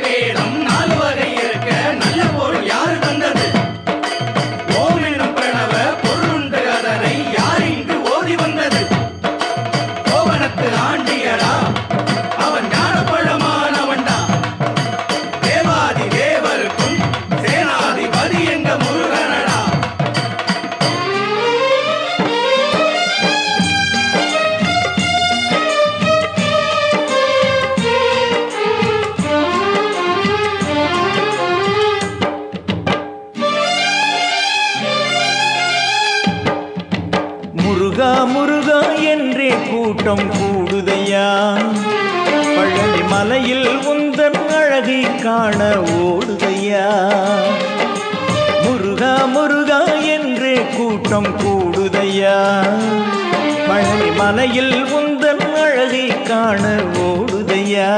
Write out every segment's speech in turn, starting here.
வேடம் வேதம் கூட்டம் கூடுதையா? பழனி மலையில் உந்தன் அழகை காண ஓடுதையா? முருகா முருகா என்று கூட்டம் கூடுதையா? பழனி மலையில் உந்தன் அழகை காண ஓடுதையா?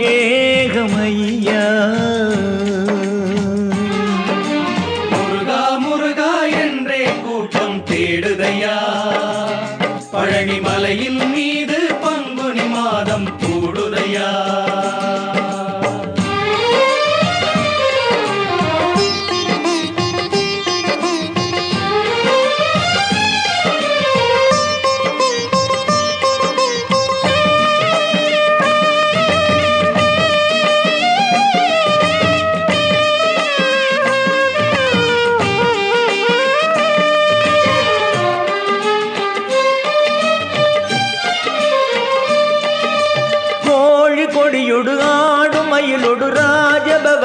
Yeah.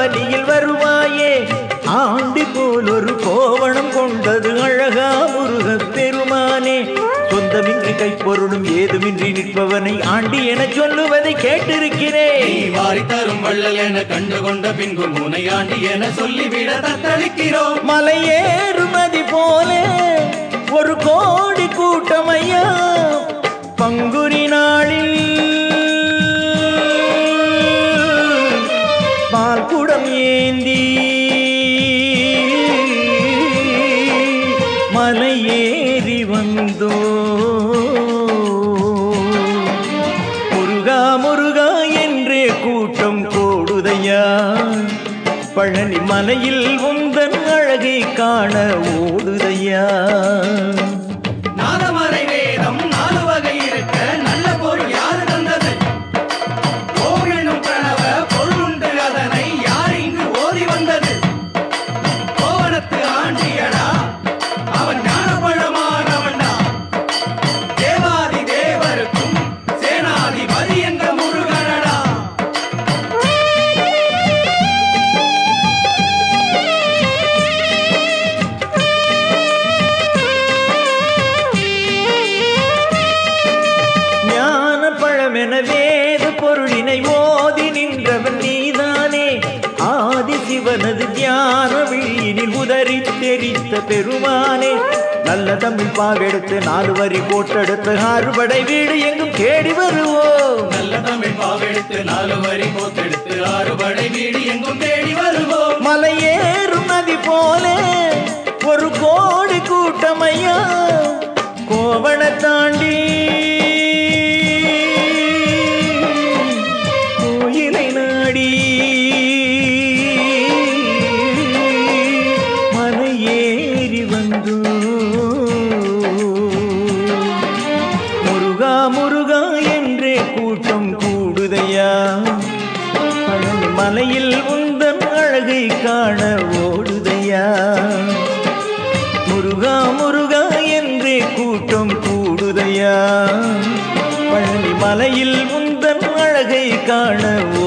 ராஜபவனியில் வருவாயே. ஆண்டி போல் ஒரு கோவணம் கொண்டது அழகா முருகப் பெருமானே. சொந்தமின்றி கைப்பொருளும் ஏதுமின்றி நிற்பவனை ஆண்டி என சொல்லுவதை கேட்டிருக்கிறேன். வாரி தரும் வள்ளல் என கண்டு கொண்ட பின்பு முனையாண்டி என சொல்லிவிட தத்தளிக்கிறோம். மலையேறுமதி போல ஒரு கோடி கூட்டமையா. பங்குனி மலை ஏறி வந்தோ. முருகா முருகா என்றே கூட்டம் கோடுதையா பழனி மலையில் உந்தன் அழகை காண ஓடுதையா? தெரித்த பெருமானே நல்ல தமிழ் பாவெடுத்து நாலு வரி போட்டெடுத்து ஆறுபடை வீடு எங்கும் தேடி வருவோம். நல்ல தமிழ் பாவெடுத்து நாலு வரி போத்தெடுத்து ஆறுபடை வீடு எங்கும் தேடி வருவோம். மலையேறும் நதி போல ஒரு கோடி கூட்டமையா கோவண தாண்டி காண ஓடுதையா? முருகா முருகா என்றே கூட்டம் கூடுதையா? பழனி மலையில் முந்தன் அழகை காண ஓடுதையா